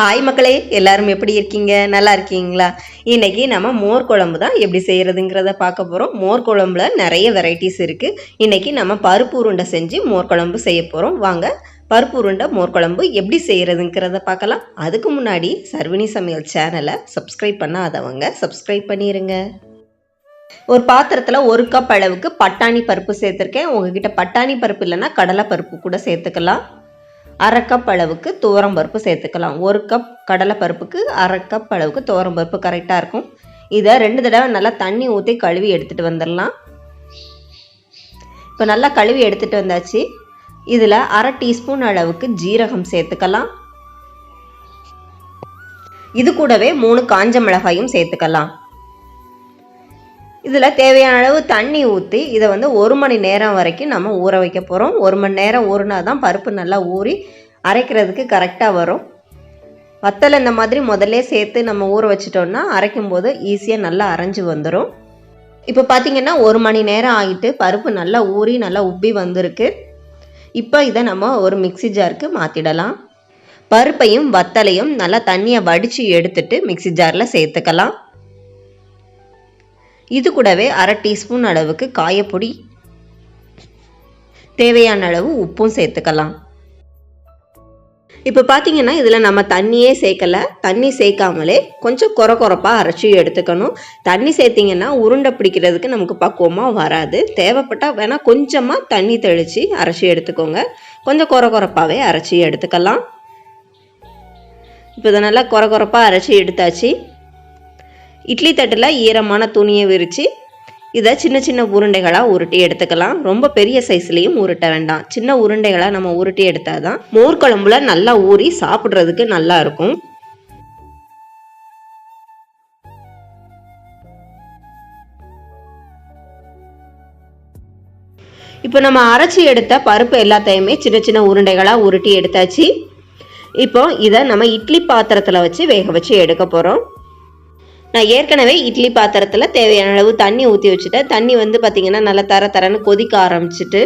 Hi மக்களே. எல்லாரும் எப்படி இருக்கீங்க? நல்லா இருக்கீங்களா? இன்றைக்கி நம்ம மோர் குழம்பு தான் எப்படி செய்கிறதுங்கிறத பார்க்க போகிறோம் மோர் குழம்புல நிறைய வெரைட்டிஸ் இருக்குது இன்றைக்கி நம்ம பருப்பு உருண்டை செஞ்சு மோர் குழம்பு செய்ய போகிறோம் வாங்க பருப்பு உருண்டை மோர் குழம்பு எப்படி செய்கிறதுங்கிறத பார்க்கலாம். அதுக்கு முன்னாடி சர்வினி சமையல் சேனலை சப்ஸ்கிரைப் பண்ணாதவங்க சப்ஸ்கிரைப் பண்ணிடுங்க ஒரு பாத்திரத்தில் ஒரு கப் அளவுக்கு பட்டாணி பருப்பு சேர்த்துருக்கேன். உங்ககிட்ட பட்டாணி பருப்பு இல்லைன்னா கடலை பருப்பு கூட சேர்த்துக்கலாம். அரை கப் அளவுக்கு துவரம் பருப்பு சேர்த்துக்கலாம். ஒரு கப் கடலை பருப்புக்கு அரை கப் அளவுக்கு துவரம் பருப்பு கரெக்டாக இருக்கும். இதை ரெண்டு தடவை நல்லா தண்ணி ஊற்றி கழுவி எடுத்துகிட்டு வந்துடலாம். இப்போ நல்லா கழுவி எடுத்துகிட்டு வந்தாச்சு. இதில் அரை டீஸ்பூன் அளவுக்கு ஜீரகம் சேர்த்துக்கலாம். இது கூடவே மூணு காஞ்ச மிளகாயும் சேர்த்துக்கலாம். இதில் தேவையான அளவு தண்ணி ஊற்றி இதை வந்து ஒரு மணி நேரம் வரைக்கும் நம்ம ஊற வைக்க போகிறோம் ஒரு மணி நேரம் ஊறினா தான் பருப்பு நல்லா ஊறி அரைக்கிறதுக்கு கரெக்டாக வரும். வத்தல் இந்த மாதிரி முதல்ல சேர்த்து நம்ம ஊற வச்சிட்டோம்னா அரைக்கும் போது ஈஸியாக நல்லா அரைஞ்சு வந்துடும் இப்போ பார்த்தீங்கன்னா ஒரு மணி நேரம் ஆகிட்டு பருப்பு நல்லா ஊறி நல்லா உப்பி வந்திருக்கு. இப்போ இதை நம்ம ஒரு மிக்சி ஜாருக்கு மாற்றிடலாம் பருப்பையும் வத்தலையும் நல்லா தண்ணியை வடித்து எடுத்துட்டு மிக்சி ஜாரில் சேர்த்துக்கலாம். இது கூடவே அரை டீஸ்பூன் அளவுக்கு காயப்பொடி தேவையான அளவு உப்பும் சேர்த்துக்கலாம். இப்போ பார்த்தீங்கன்னா இதில் நம்ம தண்ணியே சேர்க்கலை. தண்ணி சேர்க்காமலே கொஞ்சம் குறை குறைப்பாக அரைச்சி எடுத்துக்கணும். தண்ணி சேர்த்திங்கன்னா உருண்டை பிடிக்கிறதுக்கு நமக்கு பக்குவமாக வராது. தேவைப்பட்டால் வேணால் கொஞ்சமாக தண்ணி தெளித்து அரைச்சி எடுத்துக்கோங்க. கொஞ்சம் குறை குறைப்பாகவே அரைச்சி எடுத்துக்கலாம். இப்போ இதை நல்லா குறை குறைப்பாக அரைச்சி எடுத்தாச்சு. இட்லி தட்டில் ஈரமான துணியை விரித்து இதை சின்ன சின்ன உருண்டைகளாக உருட்டி எடுத்துக்கலாம். ரொம்ப பெரிய சைஸ்லேயும் உருட்ட வேண்டாம். சின்ன உருண்டைகளாக நம்ம உருட்டி எடுத்தால் தான் மோர் குழம்புல நல்லா ஊறி சாப்பிட்றதுக்கு நல்லா இருக்கும். இப்போ நம்ம அரைச்சி எடுத்த பருப்பு எல்லாத்தையுமே சின்ன சின்ன உருண்டைகளாக உருட்டி எடுத்தாச்சு. இப்போ இதை நம்ம இட்லி பாத்திரத்தில் வச்சு வேக வச்சு எடுக்க போகிறோம் நான் ஏற்கனவே இட்லி பாத்திரத்தில் தேவையான அளவு தண்ணி ஊற்றி வச்சுட்டேன். தண்ணி வந்து பார்த்திங்கன்னா நல்லா தர தரன்னு கொதிக்க ஆரம்பிச்சிட்டு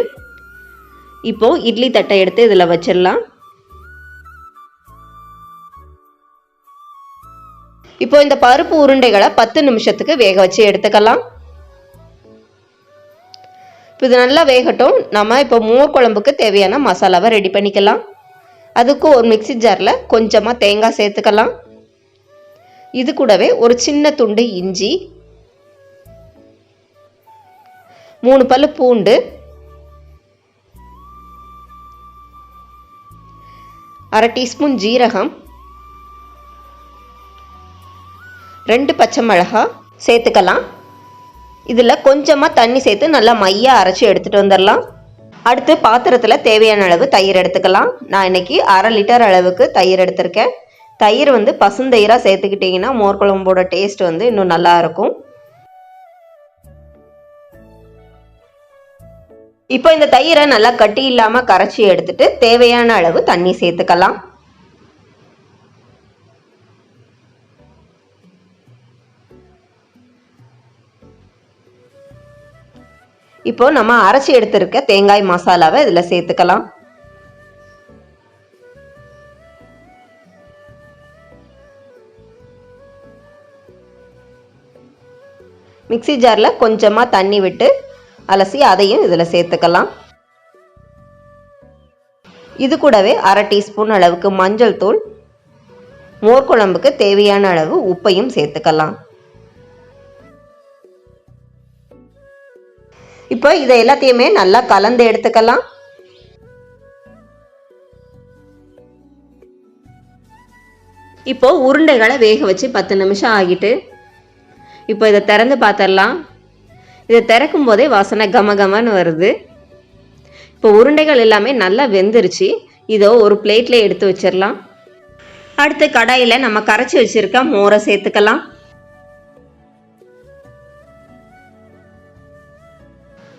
இப்போது இட்லி தட்டை எடுத்து இதில் வச்சிடலாம். இப்போ இந்த பருப்பு உருண்டைகளை பத்து நிமிஷத்துக்கு வேக வச்சு எடுத்துக்கலாம். இப்போ இது நல்லா வேகட்டும். நம்ம இப்போ மோர் குழம்புக்கு தேவையான மசாலாவை ரெடி பண்ணிக்கலாம். அதுக்கு ஒரு மிக்சி ஜாரில் கொஞ்சமாக தேங்காய் சேர்த்துக்கலாம். இது கூடவே ஒரு சின்ன துண்டு இஞ்சி மூணு பல்லு பூண்டு அரை டீஸ்பூன் ஜீரகம் ரெண்டு பச்சை மிளகா சேர்த்துக்கலாம். இதில் கொஞ்சமாக தண்ணி சேர்த்து நல்லா மையாக அரைச்சி எடுத்துகிட்டு வந்துடலாம். அடுத்து பாத்திரத்தில் தேவையான அளவு தயிர் எடுத்துக்கலாம். நான் இன்னைக்கு அரை லிட்டர் அளவுக்கு தயிர் எடுத்திருக்கேன். தயிர் வந்து பசுந்தயிராக சேர்த்துக்கிட்டிங்கன்னா மோர் குழம்போட டேஸ்ட் வந்து இன்னும் நல்லாயிருக்கும் இப்போ இந்த தயிரை நல்லா கட்டி இல்லாமல் கரைச்சி எடுத்துட்டு தேவையான அளவு தண்ணி சேர்த்துக்கலாம். இப்போ நம்ம அரைச்சி எடுத்திருக்க தேங்காய் மசாலாவை இதில் சேர்த்துக்கலாம். மிக்சி ஜாரில் கொஞ்சமாக தண்ணி விட்டு அலசி அதையும் இதில் சேர்த்துக்கலாம். இது கூடவே அரை டீஸ்பூன் அளவுக்கு மஞ்சள் தூள் மோர் குழம்புக்கு தேவையான அளவு உப்பையும் சேர்த்துக்கலாம். இப்போ இதை எல்லாத்தையுமே நல்லா கலந்து எடுத்துக்கலாம். இப்போ உருண்டைகளை வேக வச்சு பத்து நிமிஷம் ஆகிட்டு இப்போ இதை திறந்து பார்த்துடலாம். இதை திறக்கும் போதே வாசனை கம கமன்னு வருது. இப்போ உருண்டைகள் எல்லாமே நல்லா வெந்துருச்சு. இதோ ஒரு பிளேட்டில் எடுத்து வச்சிடலாம். அடுத்து கடாயில் நம்ம கரைச்சி வச்சுருக்க மோரை சேர்த்துக்கலாம்.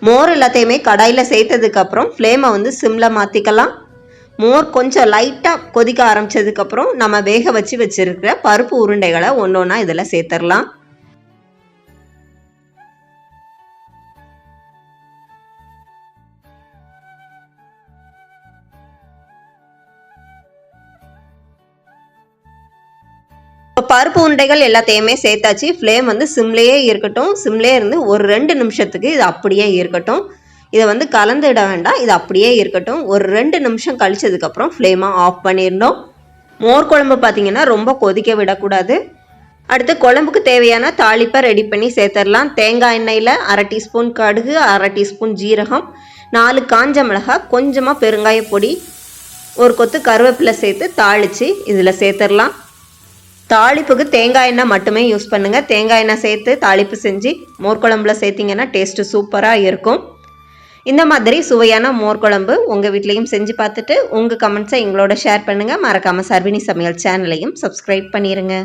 மோர் எல்லாத்தையுமே கடாயில் சேர்த்ததுக்கப்புறம் ஃப்ளேமை வந்து சிம்மில் மாற்றிக்கலாம் மோர் கொஞ்சம் லைட்டாக கொதிக்க ஆரம்பித்ததுக்கப்புறம் நம்ம வேக வச்சு வச்சுருக்கிற பருப்பு உருண்டைகளை ஒன்று ஒன்றா இதில் சேர்த்துடலாம். பருப்பு உருண்டைகள் எல்லாத்தையுமே சேர்த்தாச்சு. ஃப்ளேம் வந்து சிம்லேயே இருக்கட்டும். சிம்லேயே இருந்து ஒரு ரெண்டு நிமிஷத்துக்கு இது அப்படியே இருக்கட்டும். இதை வந்து கலந்துட வேண்டாம். இது அப்படியே இருக்கட்டும். ஒரு ரெண்டு நிமிஷம் கழிச்சதுக்கப்புறம் ஃப்ளேமாக ஆஃப் பண்ணியிருந்தோம் மோர் குழம்பு பார்த்தீங்கன்னா ரொம்ப கொதிக்க விடக்கூடாது. அடுத்து குழம்புக்கு தேவையான தாளிப்பை ரெடி பண்ணி சேர்த்துடலாம். தேங்காய் எண்ணெயில் அரை டீஸ்பூன் கடுகு அரை டீஸ்பூன் ஜீரகம் நாலு காஞ்ச மிளகாய் கொஞ்சமாக பெருங்காய பொடி ஒரு கொத்து கருவேப்பிலை சேர்த்து தாளித்து இதில் சேர்த்துடலாம். தாளிப்புக்கு தேங்காய் எண்ணெய் மட்டுமே யூஸ் பண்ணுங்கள் தேங்காய் எண்ணெய் சேர்த்து தாளிப்பு செஞ்சு மோர் குழம்புல சேர்த்திங்கன்னா டேஸ்ட்டு சூப்பராக இருக்கும். இந்த மாதிரி சுவையான மோர் குழம்பு உங்கள் வீட்லேயும் செஞ்சு பார்த்துட்டு உங்கள் கமெண்ட்ஸை எங்களோட ஷேர் பண்ணுங்கள் மறக்காமல் சர்வினி சமையல் சேனலையும் சப்ஸ்கிரைப் பண்ணிடுங்க